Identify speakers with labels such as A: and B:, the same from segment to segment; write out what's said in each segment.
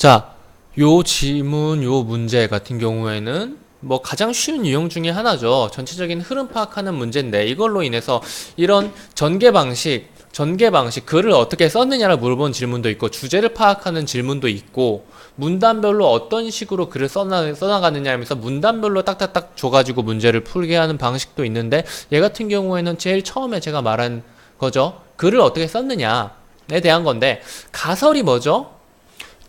A: 자, 요 질문, 요 문제 같은 경우에는 뭐 가장 쉬운 유형 중에 하나죠. 전체적인 흐름 파악하는 문제인데 이걸로 인해서 이런 전개 방식, 전개 방식 글을 어떻게 썼느냐를 물어본 질문도 있고 주제를 파악하는 질문도 있고 문단별로 어떤 식으로 글을 써나, 써나가느냐 하면서 문단별로 딱딱딱 줘가지고 문제를 풀게 하는 방식도 있는데 얘 같은 경우에는 제일 처음에 제가 말한 거죠. 글을 어떻게 썼느냐에 대한 건데 가설이 뭐죠?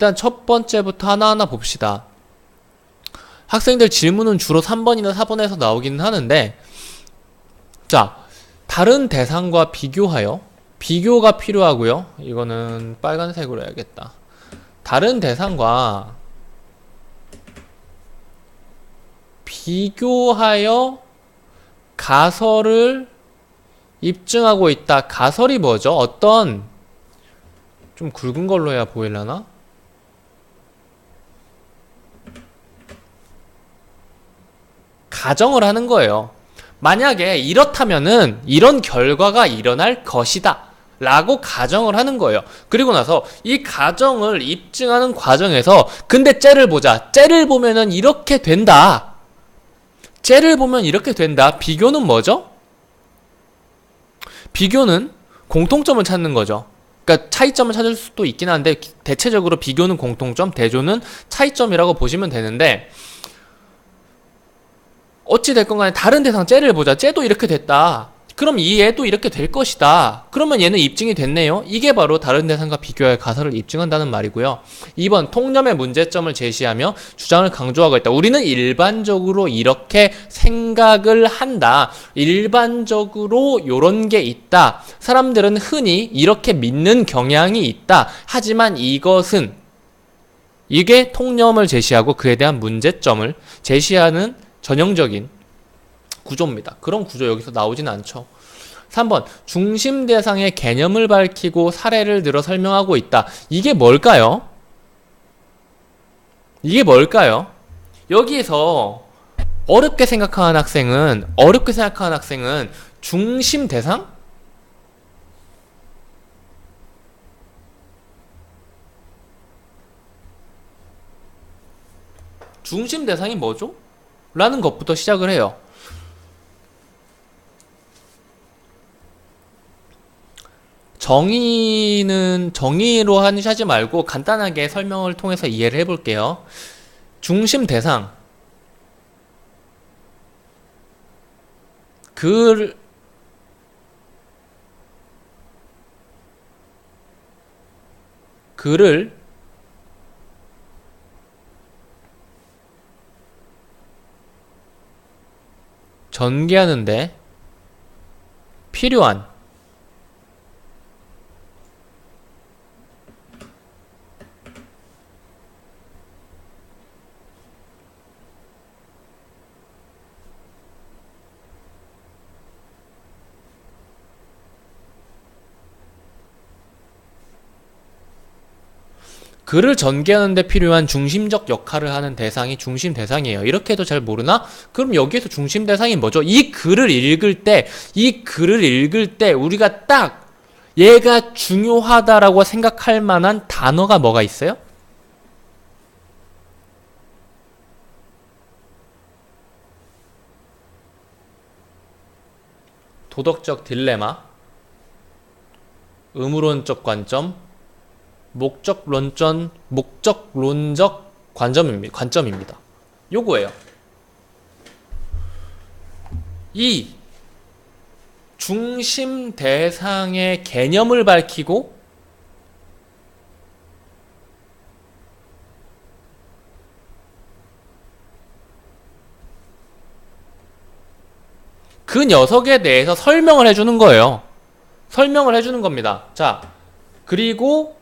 A: 일단 첫 번째부터 하나하나 봅시다. 학생들 질문은 주로 3번이나 4번에서 나오기는 하는데 자 다른 대상과 비교하여 비교가 필요하고요. 이거는 빨간색으로 해야겠다. 다른 대상과 비교하여 가설을 입증하고 있다. 가설이 뭐죠? 어떤 좀 굵은 걸로 해야 보일라나? 가정을 하는 거예요. 만약에 이렇다면은 이런 결과가 일어날 것이다. 라고 가정을 하는 거예요. 그리고 나서 이 가정을 입증하는 과정에서 근데 째를 보자. 째를 보면은 이렇게 된다. 째를 보면 이렇게 된다. 비교는 뭐죠? 비교는 공통점을 찾는 거죠. 그러니까 차이점을 찾을 수도 있긴 한데 대체적으로 비교는 공통점, 대조는 차이점이라고 보시면 되는데 어찌 됐건 간에 다른 대상 째를 보자. 째도 이렇게 됐다. 그럼 이 애도 이렇게 될 것이다. 그러면 얘는 입증이 됐네요. 이게 바로 다른 대상과 비교할 가설을 입증한다는 말이고요. 2번 통념의 문제점을 제시하며 주장을 강조하고 있다. 우리는 일반적으로 이렇게 생각을 한다. 일반적으로 요런 게 있다. 사람들은 흔히 이렇게 믿는 경향이 있다. 하지만 이것은 이게 통념을 제시하고 그에 대한 문제점을 제시하는 전형적인 구조입니다. 그런 구조 여기서 나오지는 않죠. 3번 중심 대상의 개념을 밝히고 사례를 들어 설명하고 있다. 이게 뭘까요? 이게 뭘까요? 여기에서 어렵게 생각하는 학생은 어렵게 생각하는 학생은 중심 대상? 중심 대상이 뭐죠? 라는 것부터 시작을 해요. 정의는 정의로 하지 말고 간단하게 설명을 통해서 이해를 해볼게요. 중심 대상. 글, 글을 전개하는데 필요한 글을 전개하는 데 필요한 중심적 역할을 하는 대상이 중심 대상이에요. 이렇게 해도 잘 모르나? 그럼 여기에서 중심 대상이 뭐죠? 이 글을 읽을 때, 이 글을 읽을 때 우리가 딱 얘가 중요하다라고 생각할 만한 단어가 뭐가 있어요? 도덕적 딜레마, 의무론적 관점, 목적론전 목적론적 관점입니다. 관점입니다. 요거예요. 이 중심 대상의 개념을 밝히고 그 녀석에 대해서 설명을 해주는 거예요. 설명을 해주는 겁니다. 자, 그리고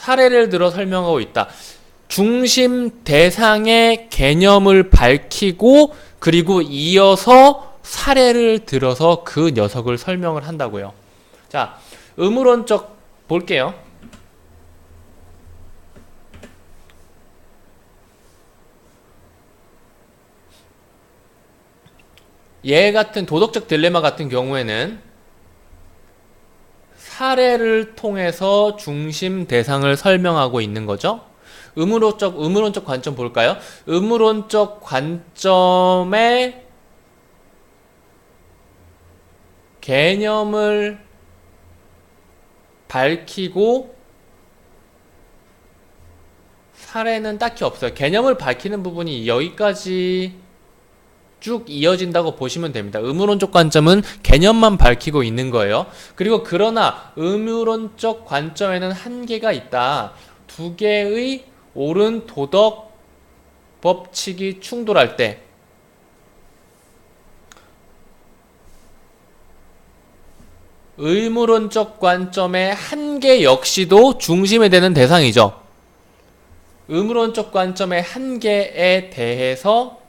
A: 사례를 들어 설명하고 있다. 중심 대상의 개념을 밝히고 그리고 이어서 사례를 들어서 그 녀석을 설명을 한다고요. 자, 의무론적 볼게요. 얘 같은 도덕적 딜레마 같은 경우에는 사례를 통해서 중심 대상을 설명하고 있는 거죠. 의무론적 의무론적 관점 볼까요? 의무론적 관점의 개념을 밝히고 사례는 딱히 없어요. 개념을 밝히는 부분이 여기까지 쭉 이어진다고 보시면 됩니다. 의무론적 관점은 개념만 밝히고 있는 거예요. 그리고 그러나 의무론적 관점에는 한계가 있다. 두 개의 옳은 도덕 법칙이 충돌할 때 의무론적 관점의 한계 역시도 중심에 되는 대상이죠. 의무론적 관점의 한계에 대해서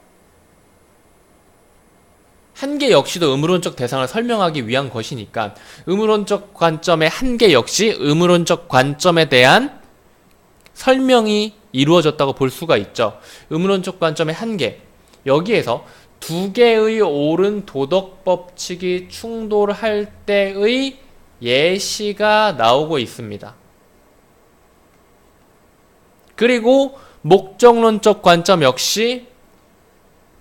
A: 한계 역시도 의무론적 대상을 설명하기 위한 것이니까 의무론적 관점의 한계 역시 의무론적 관점에 대한 설명이 이루어졌다고 볼 수가 있죠. 의무론적 관점의 한계. 여기에서 두 개의 옳은 도덕 법칙이 충돌할 때의 예시가 나오고 있습니다. 그리고 목적론적 관점 역시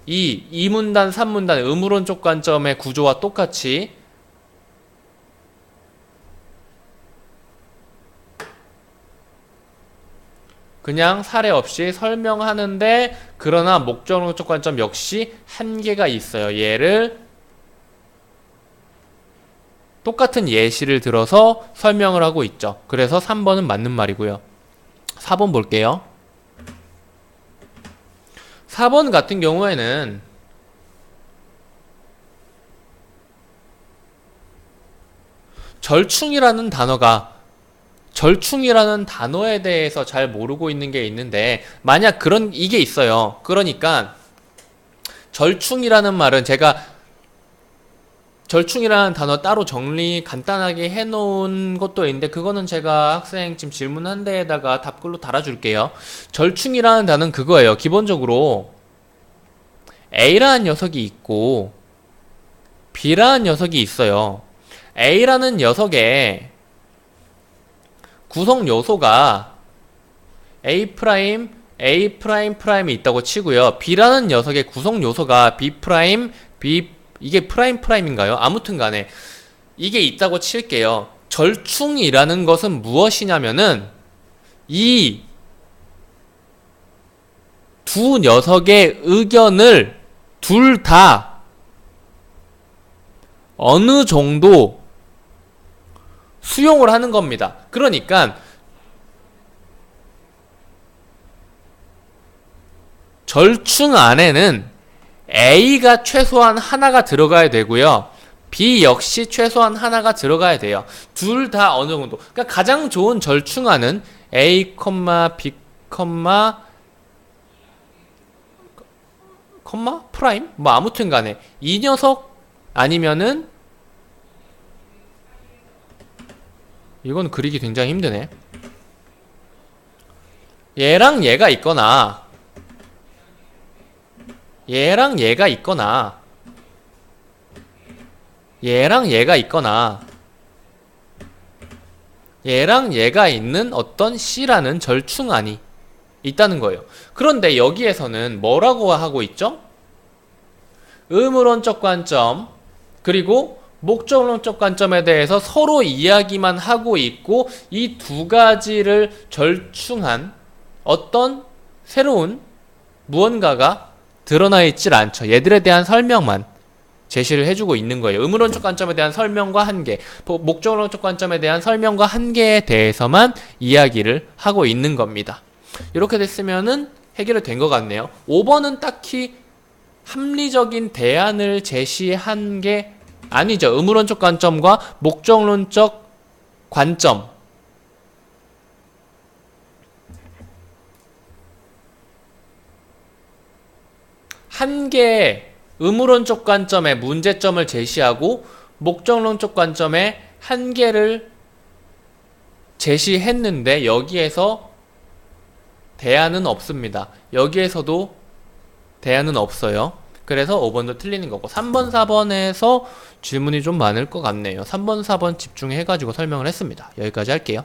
A: 이 2문단, 3문단 의무론적 관점의 구조와 똑같이 그냥 사례 없이 설명하는데 그러나 목적론적 관점 역시 한계가 있어요. 얘를 똑같은 예시를 들어서 설명을 하고 있죠. 그래서 3번은 맞는 말이고요. 4번 볼게요. 4번 같은 경우에는 절충이라는 단어가 절충이라는 단어에 대해서 잘 모르고 있는 게 있는데 만약 그런 이게 있어요. 그러니까 절충이라는 말은 제가 절충이라는 단어 따로 정리 간단하게 해놓은 것도 있는데 그거는 제가 학생 지금 질문한 데에다가 답글로 달아줄게요. 절충이라는 단어는 그거예요. 기본적으로 A라는 녀석이 있고 B라는 녀석이 있어요. A라는 녀석에 구성 요소가 A 프라임, A 프라임 프라임이 있다고 치고요. B라는 녀석의 구성 요소가 B 프라임, B 이게 프라임 프라임인가요? 아무튼 간에 이게 있다고 칠게요. 절충이라는 것은 무엇이냐면은 이 두 녀석의 의견을 둘 다 어느 정도 수용을 하는 겁니다. 그러니까 절충 안에는 A가 최소한 하나가 들어가야 되고요. B 역시 최소한 하나가 들어가야 돼요. 둘 다 어느 정도. 그러니까 가장 좋은 절충안은 A, B, 컴마 프라임 뭐 아무튼 간에 이 녀석 아니면은 이건 그리기 굉장히 힘드네. 얘랑 얘가 있거나 얘랑 얘가 있거나 얘랑 얘가 있거나 얘랑 얘가 있는 어떤 C라는 절충안이 있다는 거예요. 그런데 여기에서는 뭐라고 하고 있죠? 의무론적 관점 그리고 목적론적 관점에 대해서 서로 이야기만 하고 있고 이 두 가지를 절충한 어떤 새로운 무언가가 드러나 있질 않죠. 얘들에 대한 설명만 제시를 해주고 있는 거예요. 의무론적 관점에 대한 설명과 한계, 목적론적 관점에 대한 설명과 한계에 대해서만 이야기를 하고 있는 겁니다. 이렇게 됐으면은 해결이 된 것 같네요. 5번은 딱히 합리적인 대안을 제시한 게 아니죠. 의무론적 관점과 목적론적 관점. 한 개의 의무론적 관점의 문제점을 제시하고 목적론적 관점의 한계를 제시했는데 여기에서 대안은 없습니다. 여기에서도 대안은 없어요. 그래서 5번도 틀리는 거고 3번, 4번에서 질문이 좀 많을 것 같네요. 3번, 4번 집중해가지고 설명을 했습니다. 여기까지 할게요.